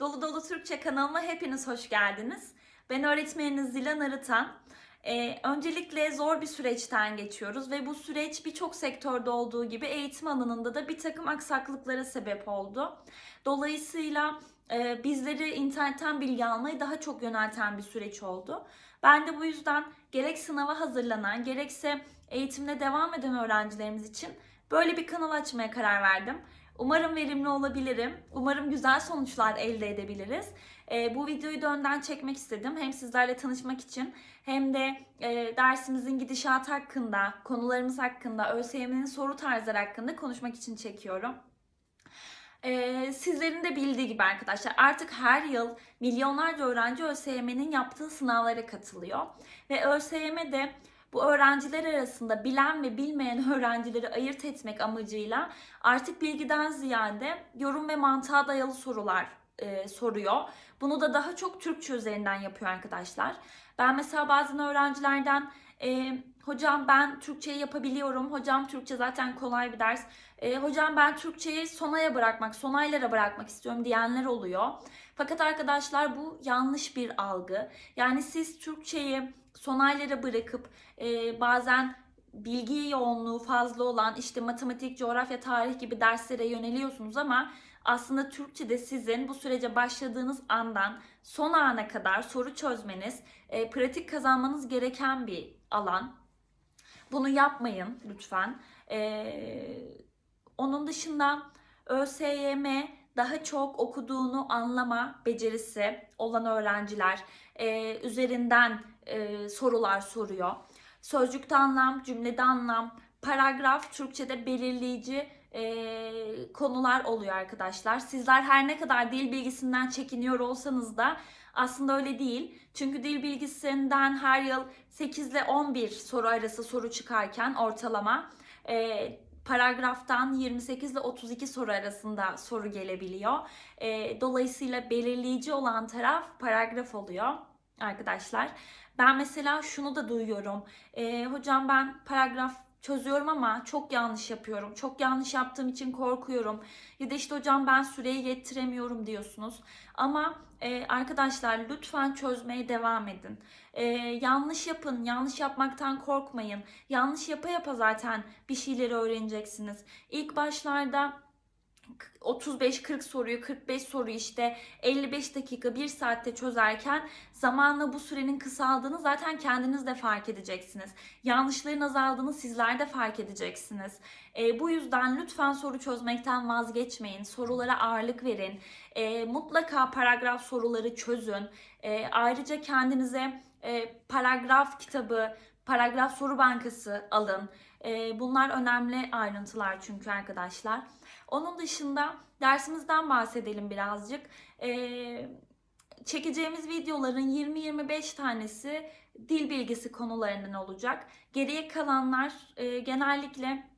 Dolu Dolu Türkçe kanalıma hepiniz hoş geldiniz. Ben öğretmeniniz Dilan Arıtan. Ee, öncelikle zor bir süreçten geçiyoruz ve bu süreç birçok sektörde olduğu gibi eğitim alanında da bir takım aksaklıklara sebep oldu. Dolayısıyla e, bizleri internetten bilgi almayı daha çok yönelten bir süreç oldu. Ben de bu yüzden gerek sınava hazırlanan gerekse eğitimde devam eden öğrencilerimiz için böyle bir kanal açmaya karar verdim. Umarım verimli olabilirim. Umarım güzel sonuçlar elde edebiliriz. Ee, bu videoyu da önden çekmek istedim. Hem sizlerle tanışmak için hem de e, dersimizin gidişatı hakkında, konularımız hakkında, ÖSYM'nin soru tarzları hakkında konuşmak için çekiyorum. Ee, sizlerin de bildiği gibi arkadaşlar artık her yıl milyonlarca öğrenci ÖSYM'nin yaptığı sınavlara katılıyor. Ve ÖSYM de bu öğrenciler arasında bilen ve bilmeyen öğrencileri ayırt etmek amacıyla artık bilgiden ziyade yorum ve mantığa dayalı sorular e, soruyor. Bunu da daha çok Türkçe üzerinden yapıyor arkadaşlar. Ben mesela bazen öğrencilerden e, hocam ben Türkçeyi yapabiliyorum, hocam Türkçe zaten kolay bir ders, e, hocam ben Türkçeyi sonaya bırakmak, sonaylara bırakmak istiyorum diyenler oluyor. Fakat arkadaşlar bu yanlış bir algı. Yani siz Türkçeyi sonaylara bırakıp e, bazen bilgi yoğunluğu fazla olan işte matematik, coğrafya, tarih gibi derslere yöneliyorsunuz ama aslında Türkçe'de sizin bu sürece başladığınız andan son ana kadar soru çözmeniz, e, pratik kazanmanız gereken bir alan. Bunu yapmayın lütfen. E, onun dışında ÖSYM daha çok okuduğunu anlama becerisi olan öğrenciler e, üzerinden e, sorular soruyor. Sözcükte anlam, cümlede anlam, paragraf Türkçe'de belirleyici e, konular oluyor arkadaşlar. Sizler her ne kadar dil bilgisinden çekiniyor olsanız da aslında öyle değil. Çünkü dil bilgisinden her yıl 8 ile 11 soru arası soru çıkarken ortalama e, paragraftan 28 ile 32 soru arasında soru gelebiliyor. E, dolayısıyla belirleyici olan taraf paragraf oluyor arkadaşlar. Ben mesela şunu da duyuyorum. E, hocam ben paragraf çözüyorum ama çok yanlış yapıyorum. Çok yanlış yaptığım için korkuyorum. Ya da işte hocam ben süreyi getiremiyorum diyorsunuz. Ama e, arkadaşlar lütfen çözmeye devam edin. E, yanlış yapın, yanlış yapmaktan korkmayın. Yanlış yapa yapa zaten bir şeyleri öğreneceksiniz. İlk başlarda 35-40 soruyu 45 soruyu işte 55 dakika 1 saatte çözerken zamanla bu sürenin kısaldığını zaten kendiniz de fark edeceksiniz. Yanlışların azaldığını sizler de fark edeceksiniz. E, bu yüzden lütfen soru çözmekten vazgeçmeyin. Sorulara ağırlık verin. E, mutlaka paragraf soruları çözün. E, ayrıca kendinize e, paragraf kitabı, paragraf soru bankası alın. E, bunlar önemli ayrıntılar çünkü arkadaşlar. Onun dışında dersimizden bahsedelim birazcık. Ee, çekeceğimiz videoların 20-25 tanesi dil bilgisi konularından olacak. Geriye kalanlar e, genellikle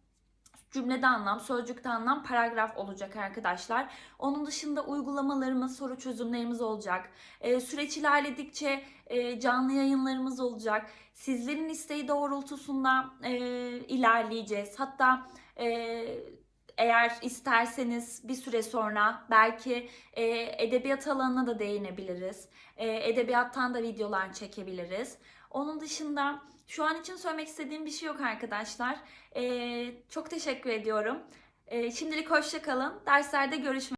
cümlede anlam, sözcükte anlam, paragraf olacak arkadaşlar. Onun dışında uygulamalarımız, soru çözümlerimiz olacak. E, süreç ilerledikçe e, canlı yayınlarımız olacak. Sizlerin isteği doğrultusunda e, ilerleyeceğiz. Hatta e, eğer isterseniz bir süre sonra belki e, edebiyat alanına da değinebiliriz. E, edebiyattan da videolar çekebiliriz. Onun dışında şu an için söylemek istediğim bir şey yok arkadaşlar. E, çok teşekkür ediyorum. E, şimdilik hoşça kalın. Derslerde görüşmek